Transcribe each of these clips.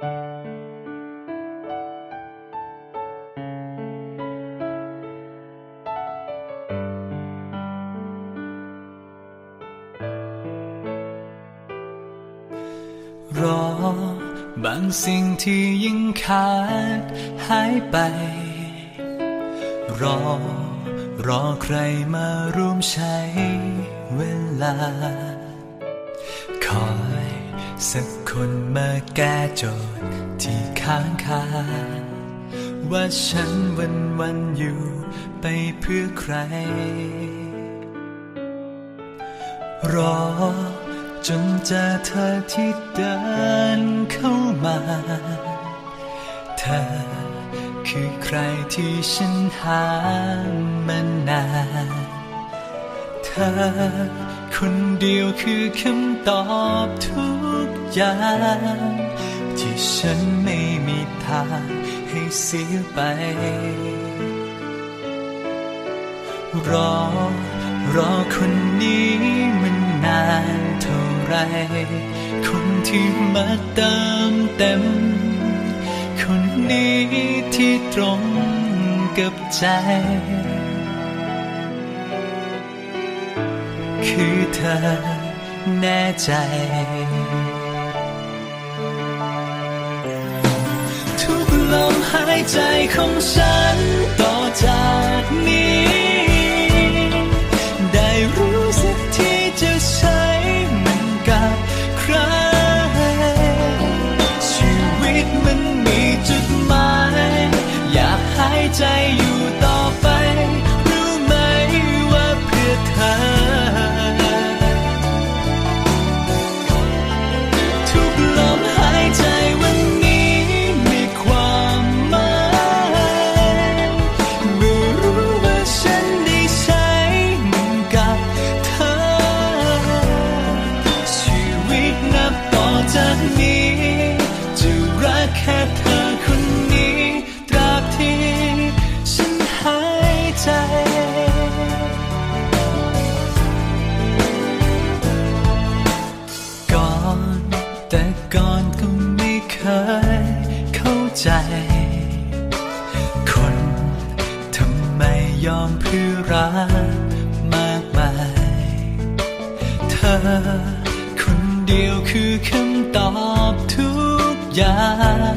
รอบางสิ่งที่ยิ่งขาดหายไป รอ รอใครมาร่วมใช้เวลาคอย สักคนมาแก้โจทย์ที่ค้างคา ว่าฉันวันวันอยู่ไปเพื่อใคร รอจนเจอเธอที่เดินเข้ามา เธอคือใครที่ฉันหามานาน เธอ คนเดียวคือคำตอบทุกอย่างที่ฉันไม่มีทางให้เสียไป รอ รอคนนี้มันนานเท่าไร คนที่มาเติมเต็ม คนนี้ที่ตรงกับใจ คือเธอแน่ใจทุกลมหายใจของฉันต่อจากนี้ ได้รู้สึกที่จะใช้มันกับใคร ชีวิตมันมีจุดหมาย อยากหายใจอยู่ต่อไป รู้ไหมว่าเพื่อเธอ ทุ ใจ คนทำไมยอมเพื่อรักมากมาย เธอคนเดียวคือคำตอบทุกอย่าง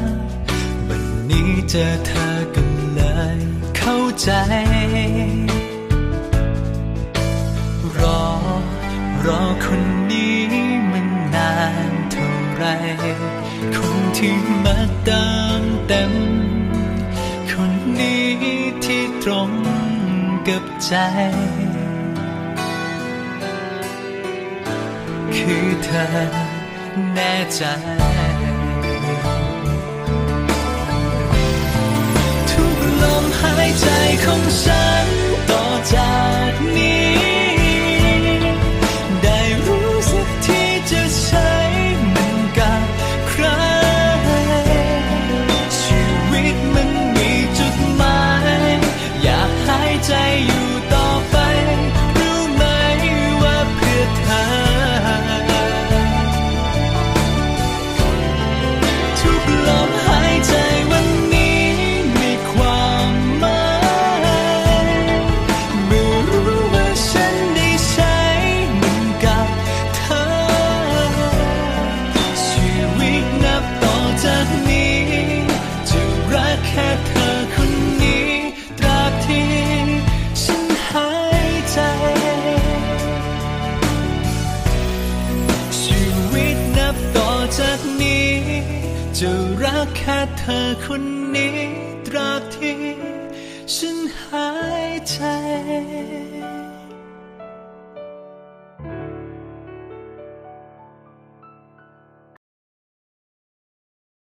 วันนี้เจอเธอก็เลยเข้าใจ รอรอคนนี้มันนานเท่าไรคนที่มาติม รงกับใจ คือเธอแน่ใจทุกลมหายใจของฉัน จากนี้ จะรักแค่เธอคนนี้ ตราบที่ฉันหายใจ